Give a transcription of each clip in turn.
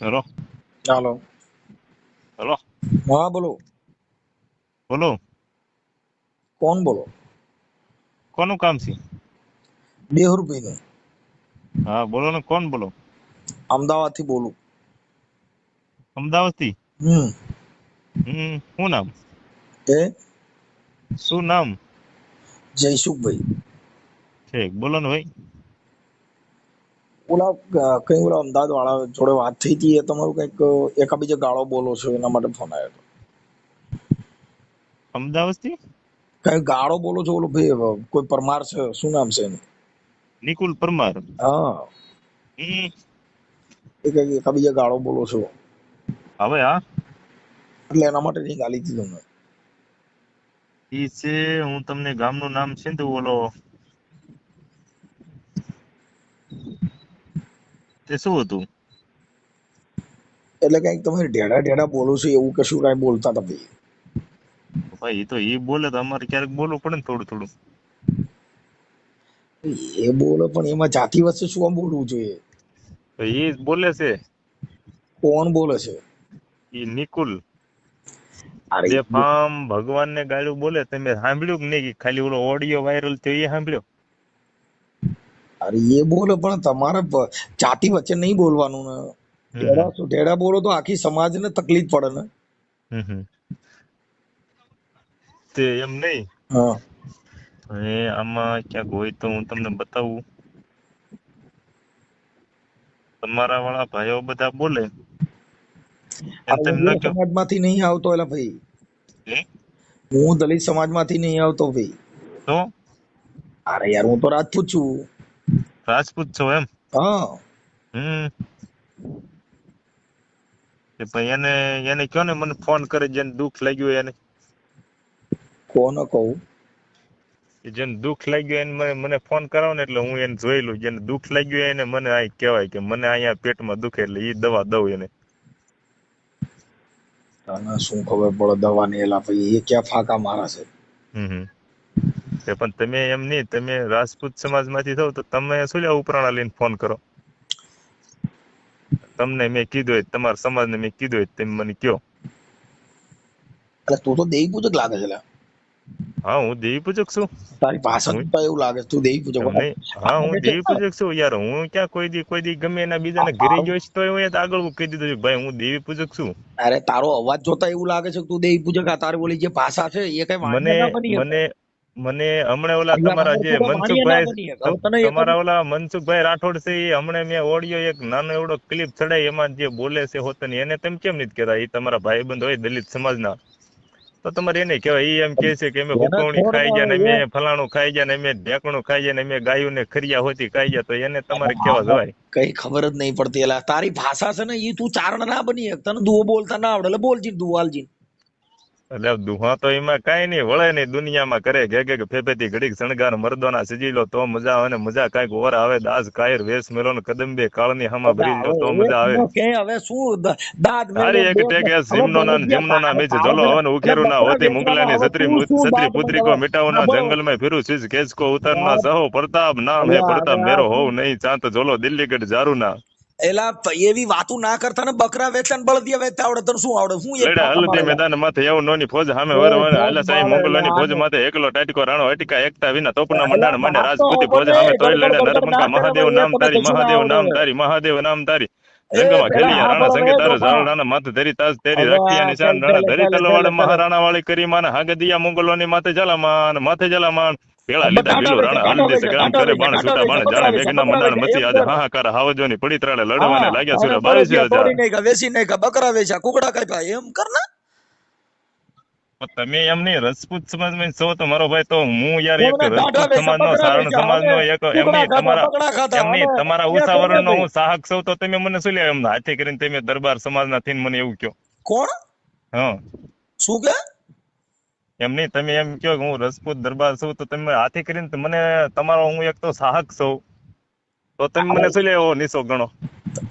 Hello ચાલો hello હા બોલો. બોલો. કોણ બોલો? કોનું કામ છે? દેહુરભાઈનું હા બોલો ને કોણ બોલો? અમદાવાદથી બોલું. અમદાવાદથી હમ. હમ શું નામ? એ? શું નામ? જયસુખભાઈ. છે બોલો ને ભાઈ. ઓલા કઈ ઓલા અમદાવાદ વાળા જોડે વાત થઈ હતી એ તમારું કંઈક એકાબીજે ગાળો બોલો છો એના માટે ફોન આવ્યો હતો. અમદાવાદથી કઈ ગાળો બોલો છો ઓલો ભાઈ કોઈ પરમાર છે? શું નામ છે એનું? નિકુલ પરમાર. હા. એ કઈ એકાબીજે ગાળો બોલો છો? હવે હા એટલે એના માટે નહીં ગાલી હતી તમને. ઈ છે હું તમને ગામનું નામ છે ને ઓલો તે શું હતું? એટલે કંઈક તમે ઢેડા ઢેડા બોલો છો એવું કશું કઈ બોલતા તમે. ભાઈ તો એ બોલે તો અમારે ક્યારેક બોલવું પડે ને થોડું થોડું. એ બોલે પણ એમાં જાતિ વસ્તુ શું આમ બોલવું જોઈએ? તો એ બોલે છે. કોણ બોલે છે? એ નિકુલ. અરે જે ફામ ભગવાન ને ગાળું બોલે તમે સાંભળ્યું કે નહીં કે ખાલી ઓલો ઓડિયો વાયરલ થયો એ સાંભળ્યો? અરે એ બોલે પણ તમારે જાતિ વચ્ચે નહીં બોલવાનું ને. ઢેડા શું ઢેડા બોલો તો આખી સમાજને તકલીફ પડે ને. તે એમ નહીં? હા. એ આમાં ક્યાંક હોય તો હું તમને બતાવું. તમારા વાળા ભાઈઓ બધા બોલે. એમ અરે તેમ ન હું સમાજમાંથી નહીં આવતો એલા ભાઈ. હું દલિત સમાજમાંથી નહીં આવતો ભાઈ. તો? અરે યાર હું તો રાજપૂત છું. રાજપૂત છો એમ? હા. હમ. ભાઈ એને એને કયો ને મને ફોન કરે જેને દુઃખ લાગ્યું એને. કોને કહું? જેને દુઃખ લાગ્યું એને મને મને ફોન કરાવો ને એટલે હું એને જોઈ લઉં. જેને દુઃખ લાગ્યું એને મને આ કહેવાય કે મને અહીંયા પેટમાં દુખે એટલે એ દવા દઉં એને. તને શું ખબર પડે દવાની એલા પછી? એ ક્યાં ફાકા મારા છે? હમ હમ. તે પણ તમે એમ નહીં તમે રાજપૂત સમાજમાંથી થાવ તો તમે શું લેવા ઉપરાણા લઈને ફોન કરો? તમને મેં કીધું હોય તમારા સમાજને મેં કીધું હોય તમે મને કયો. એટલે તું તો દેવી પૂજક લાગે છે હા હું દેવી પૂજક છું. તારી ભાષણ તો એવું લાગે તું દેવી પૂજક હા હું દેવી પૂજક છું યાર. હું ક્યાં કોઈ દી કોઈ દી ગમે એના બીજાને ઘરે જોઈશ તો હું આગળ કહી દીધું છે ભાઈ હું દેવી પૂજક છું. અરે તારો અવાજ જોતા એવું લાગે છે કે તું દેવી પૂજક આ તારી બોલી જે ભાષા છે એ કઈ મને ના. મને મને હમણાં ઓલા તમારા જે મનસુખભાઈ તમારા ઓલા મનસુખભાઈ રાઠોડ છે એ હમણાં મેં ઓડિયો એક નાનો એવડો ક્લિપ ચડાઈ એમાં જે બોલે છે હોતન એને તમે કેમ નથી કહેતા? એ તમારા ભાઈબંધ હોય દલિત સમાજના. તો તમારે એને કહેવાય એ એમ કે છે કે અમે ભૂકવણી ખાઈ ગયા ને મેં ફલાણું ખાઈ ગયા ને મેં ઢેકણું ખાઈ ગયા ને મેં ગાયું ને ખરિયા હોતી ખાઈ ગયા તો એને તમારે કેવા જવાય. કઈ ખબર જ નહીં પડતી. એલા તારી ભાષા છે ને એ તું ચારણ ના બની તને દુઓ બોલતા ના આવડે. એટલે બોલજી દુવાલજી એટલે દુહા તો એમાં કઈ નહીં વળે નહીં દુનિયામાં કરે કે કે ફેફેતી ઘડીક શણગાર મરદોના સજી લો તો મજા આવે ને મજા કાંઈક ઓર આવે દાસ કાયર વેસ મેલો ને કદંબે કાળની હમા ભરી લો તો મજા આવે. કે હવે શું દાદ અરે એક ટેકે સિમનો ના જીમનો ના મેચ જલો હવે ને ઉખેરું ના હોતી મુગલાની સત્રી સત્રી પુત્રી કો મિટાવું ના જંગલમાં ફિરું શીશ કેસ કો ઉતાર ના સહો પ્રતાપ નામ હે પ્રતાપ મેરો હોવ નહીં ચાંત જલો દિલ્હી ગઢ જારુ ના એલા એવી વાતું ના કરતા ને બકરા વેચતા ને બળદિયા વેચતા આવડે તને શું આવડે? હું લડા ફાંકા મેદાન માથે એવું નોની ફોજ સામે વર વર હાલા સાઈ મોગલોની ફોજ માથે એકલો ટાટકો રાણો અટકા એકતા વિના તોપના મંડાણ મને રાજપૂતી ફોજ સામે તોય લડે નરમંગા મહાદેવ નામ તારી મહાદેવ નામ તારી મહાદેવ નામ તારી. જંગમાં ખેલિયા રાણા સંગે તારે ગોપા. ઝાલડાના માથે ધરી તાજ તેરી રખિયા નિશાન રાણા ધરી તલવાડ. મહારાણા વાળી કરી માને હાગદિયા મોગલોની માથે જલામાન માથે જલામાન. પેલા લીધા ટાટા રાણા હલદી વેચે, કરે બાણ છૂટા બાણ જાણે મેઘના મંડાણ મચી આજે કર. હાહાકાર હાવજોની પડી ત્રાળે લડવાને લાગ્યા સુરે બાવીસ હજાર. તોડી નાખ્યા, બકરા વેચ્યા કુકડા કાપ્યા એમ કરના તમે એમ નહીં રાજપૂત સમાજમાં છો તો મારો ભાઈ તો હું યાર એક રજપૂત સમાજ બકરા સારણ સમાજ નો એક એમ નહીં તમારા બકરા એમ નહીં તમારા એ ઉસાવરણનો કહે હું સાહક છું તો તમે મને શું લે? એમ હાથે કરીને તમે દરબાર સમાજ ના થઈને મને એવું કયો કોણ? હા. શું કે? એમ નહીં તમે એમ કહો કે હું રાજપૂત દરબાર છું તો તમે હાથે કરીને મને તમારો હું એક તો સાહક છું. તો તમે મને શું લેવો એવો ગણો?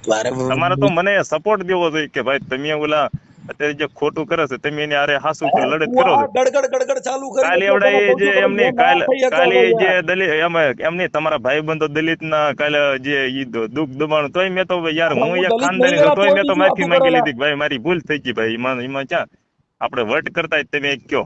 તમારે તો મને સપોર્ટ દેવો જોઈએ કે ભાઈ તમે ઓલા અત્યારે જે ખોટું કરે છે તમે એની આરે હાસુ ઉપર લડત કરો છો. ગડગડ ગડગડ ચાલુ કરી કાલે એવડા એ જે એમ એમની કાલ કાલે જે દલિત દલિત એમ નહીં તમારા ભાઈબંધો દલિત ના કાલે જે ઈ દુઃખ દબાણ તોય મેં તો યાર હું એક ખાનદાની છું તોય મેં તો માફી માંગી લીધી ભાઈ મારી ભૂલ થઈ ગઈ ભાઈ એમાં એમાં ક્યાં? આપણે વર્ટ કરતા તમે કયો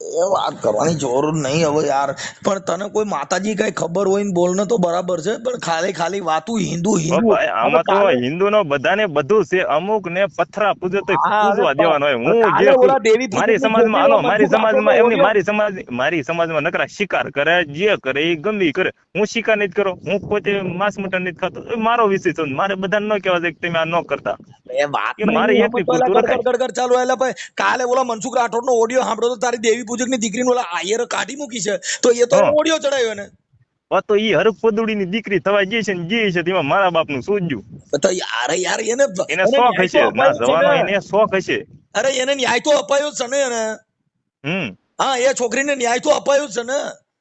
એ વાત કરવાની જરૂર નહીં હવે યાર. પણ તને કોઈ માતાજી કઈ ખબર હોય ને બોલને તો બરાબર છે. પણ ખાલી ખાલી વાતું હિન્દુ હિન્દુ. આમાં તો હિન્દુ નો બધાને બધું છે. અમુક ને પથરા પૂજે તો પૂજવા દેવાનો હોય. હું જે મારી સમાજમાં હાલો મારી સમાજમાં એમની મારી સમાજ મારી સમાજમાં નકરા શિકાર કરે જે કરે એ ગમે કરે. હું શિકાર નથી કરો. હું પોતે માંસ મટન નથી ખાતો. મારો વિષય છે. મારે બધાને ન કહેવા છે કે તમે આ ન કરતા. એ વાત મારે ગડગડ ચાલુ એટલે કાલે ઓલા મનસુખ રાઠોડ નો ઓડિયો સાંભળ્યો તો તારી દેવી પૂજકની દીકરીને ઓલા આયર કાઢી મૂકી છે તો એ તો. ઓડિયો ચડાયો ને તો ઈ હરક પદુડી ની દીકરી થવા જઈ છે ને જી છે તેમાં મારા બાપનું સૂજ્યું તો યાર યાર એને એને શોખ હશે ના. જવાનો એને શોખ હશે. અરે એને ન્યાય તો અપાયો છે ને એને. હમ. હા એ છોકરીને ન્યાય તો અપાયો છે ને.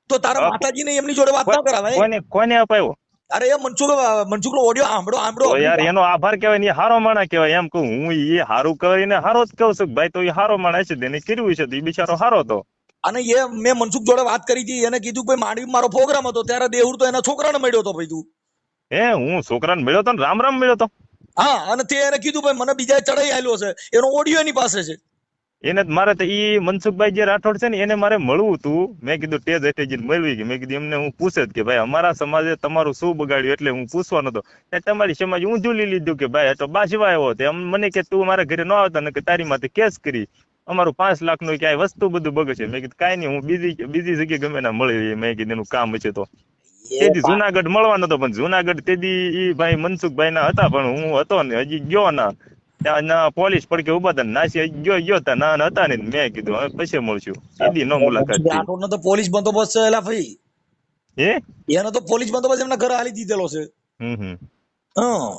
તો તારા. માતાજીને એમની જોડે વાત ના કરાવાય. કોને કોને અપાયો? અરે એ મનસુખ મનસુખ નો ઓડિયો સાંભળો સાંભળો. યાર એનો આભાર કહેવાય ને હારો માણા કહેવાય. એમ કહું હું એ હારું કહેવાય ને હારો જ કહું છું કે ભાઈ તો એ હારો માણા છે તેને કર્યું છે તો એ બિચારો હારો તો. અને એ મેં મનસુખ જોડે વાત કરી હતી એને કીધું ભાઈ માંડવી મારો પ્રોગ્રામ હતો ત્યારે દેહુર તો એના છોકરાને મળ્યો હતો ભાઈ તું. હે હું છોકરાને મળ્યો તો ને રામ રામ મળ્યો તો. હા અને તે એને કીધું ભાઈ મને બીજા ચડાઈ આલ્યો છે એનો ઓડિયો એની પાસે છે. એને મારે તો ઈ મનસુખભાઈ જે રાઠોડ છે ને એને મારે મળવું હતું. મેં કીધું ટેજ હેઠે મળવી કે મેં કીધું એમને હું પૂછે જ કે ભાઈ અમારા સમાજે તમારું શું બગાડ્યું? એટલે હું પૂછવાનો હતો. તમારી સમાજ હું ઝૂલી લીધું કે ભાઈ તો બાજવા આવ્યો હતો એમ મને કે તું મારા ઘરે ન આવતા ને કે તારી માથે કેસ કરી. અમારું પાંચ લાખનું ક્યાંય વસ્તુ બધું બગડશે. મેં કીધું કાંઈ નહીં હું બીજી બીજી જગ્યાએ ગમે ના મળી મેં કીધું એનું કામ છે તો. તેથી જુનાગઢ મળવાનો હતો પણ જુનાગઢ તેથી ઈ ભાઈ મનસુખભાઈ ના હતા પણ હું હતો ને હજી ગયો ના. ના પોલીસ પડકે ઊભા હતા નાસી ગયો ગયો હતા ના હતા ને મેં કીધું હવે પછી મળશું સીધી નો મુલાકાત રાઠોડનો તો પોલીસ બંદોબસ્ત છે એલા ભાઈ. હે? એનો તો પોલીસ બંદોબસ્ત એમના ઘરે હાલી દીધેલો છે. હમ હમ.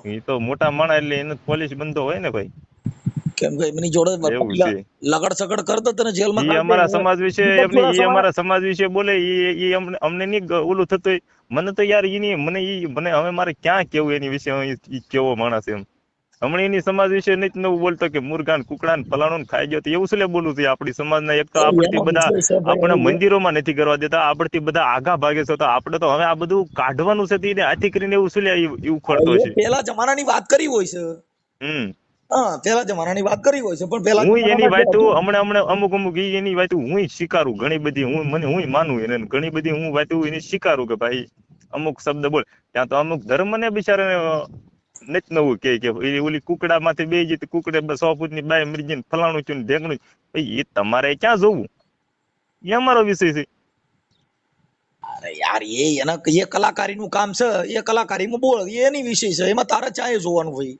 એ તો મોટા માણસ એટલે એનો પોલીસ બંધો હોય ને ભાઈ. કેમ કે એમની જોડે લગડ સગડ કરતો તને જેલમાં એ અમારા સમાજ વિશે એમની ઈ અમારા સમાજ વિશે બોલે એ અમને નહીં ઓલું થતું મને તો યાર એની મને એ મને હવે મારે ક્યાં કેવું એની વિશે? કેવો માણસ એમ. હમણાં એની સમાજ વિશે નથી નવું બોલતો કે મુરઘાન ને કુકડા ફલાણું ખાઈ ગયો એવું શું લે બોલું છે? આપણી સમાજના એક તો આપણથી બધા આપણે મંદિરોમાં નથી કરવા દેતા આપણથી બધા આગા ભાગે છે તો આપણે તો હવે આ બધું કાઢવાનું છે તો આથી કરીને એવું શું ઉખડતો છે? પેલા જમાનાની વાત કરી હોય છે. હમ. પેલા જમાનાની વાત કરી હોય છે પણ પેલા હું એની જમાનામાં વાતો જે હતું, હમણાં હમણાં અમુક અમુક એની વાતો હું સ્વીકારું ઘણી બધી હું મને હું માનું એને ઘણી બધી હું વાતો એની સ્વીકારું કે ભાઈ અમુક શબ્દ બોલ. ત્યાં તો અમુક ધર્મને બિચારાને નથી નવું કે કે ઓલી કુકડા માંથી બે જતી કુકડે સો ફૂટની બાય મરી જઈને ફલાણું છું ને ઢેકણું એ તમારે ક્યાં જોવું? એ અમારો વિષય છે. અરે યાર, એ એના એ કલાકારીનું કામ છે, એ કલાકારીમાં બોલ, એની વિષય છે. એમાં તારે ચાય જોવાનું તે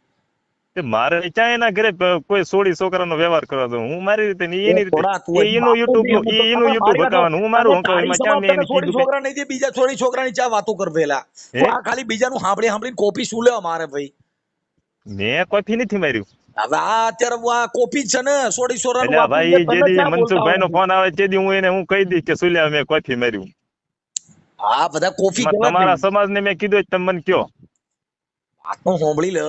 મારે ક્યાં એના ઘરે કોઈ સોળી છોકરાનો વ્યવહાર કરવા દઉં? હું મારી રીતે એની રીતે? તું એનું યુટ્યુબ તો એનું યુટ્યુબ બતાવવાનું હું મારું તારી ક્યાં મેં એને કીધું છોકરા નહીં દે બીજા છોડી છોકરાની ચા વાતો કર પેલા આ ખાલી બીજાનું સાંભળી સાંભળીને કોપી શું લેવા મારે ભાઈ? મેં કોફી નથી માર્યું. હવે આ અત્યારે આ કોપી છે ને સોળી આ ભાઈ જેદી મનસુખભાઈ નો ફોન આવે તેથી હું એને હું કહી દઈશ કે સુલ્યા મેં કોફી માર્યું. હા બધા કોફી તમારા સમાજ ને મેં કીધું જ તમે મને કયો. વાતનો સાંભળી લે.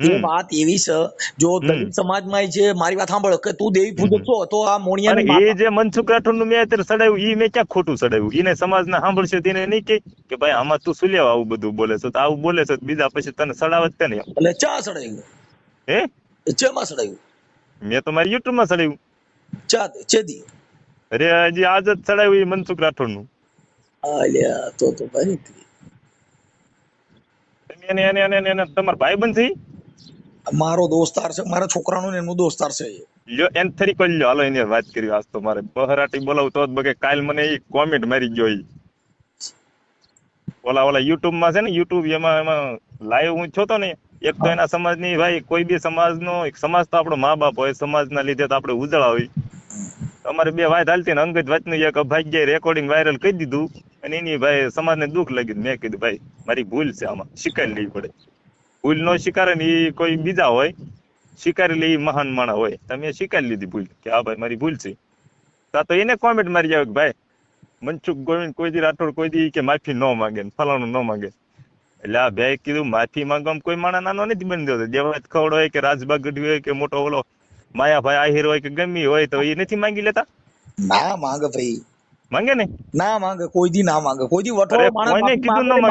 એ વાત એવી છે. જો. દલિત સમાજમાં છે મારી વાત સાંભળ કે તું દેવી પૂજક છો તો આ મોણિયા એ જે મનસુખ રાઠોડનું મેં અત્યારે સડાયું એ મેં ક્યાં ખોટું સડાયું એને સમાજના સાંભળશે તેને નહીં કે કે ભાઈ આમાં તું સુલ્યા આવું બધું બોલે છે? તો આવું બોલે છે બીજા પછી તને સડાવત જ નહીં? એટલે ચા સડાયું હે? ચેમાં સડાયું મેં તો મારી યુટ્યુબમાં સડાયું ચા ચેદી. અરે હજી આજ જ સડાયું એ મનસુખ રાઠોડનું આલ્યા તો તો ભાઈ એને એને એને તમારા થઈ મારો દોસ્તાર છે મારા છોકરાનો ને દોસ્તાર છે લ્યો એન થરી કરી લ્યો હાલો એની વાત કરી આજ તો મારે બહરાટી બોલાવું તો જ બગે. કાલ મને ઈ કોમેન્ટ મારી ગયો ઈ. ઓલા ઓલા યુટ્યુબમાં છે ને યુટ્યુબ એમાં એમાં લાઈવ હું છો તો ને એક તો એના સમાજની ભાઈ કોઈ બી સમાજનો એક સમાજ તો આપણો મા બાપ હોય સમાજના લીધે તો આપણે ઉજળા હોય. અમારે બે વાત હાલતી ને અંગત વાતનું એક અભાગ્ય રેકોર્ડિંગ વાયરલ કરી દીધું. અને એની ભાઈ સમાજને દુઃખ લાગ્યું. મેં કીધું, ભાઈ, મારી ભૂલ છે આમાં. સ્વીકારી લેવી પડે. ભૂલ નો સ્વીકારે ને એ કોઈ બીજા હોય સ્વીકારી લે મહાન માણસ હોય. તમે સ્વીકારી લીધી ભૂલ. કે હા, ભાઈ, મારી ભૂલ છે. તા તો એને કોમેન્ટ મારી જાય ભાઈ, મનસુખ ગોવિંદ કોઈ દી રાઠોડ, કોઈ દી કે માફી ન માંગે ને ફલાણું ન માંગે. એટલે આ ભાઈ કીધું, માફી માંગવામાં કોઈ માણસ નાનો નથી બની જતો દેવાત ખવડ હોય કે રાજબાગ ગઢવી હોય કે મોટો ઓલો માયાભાઈ આહિર હોય કે ગમી હોય તો એ નથી માંગી લેતા? ના માંગ ભાઈ. માંગે ને ના માંગે કોઈ દી ના માંગે. કોઈ દી વટવાળો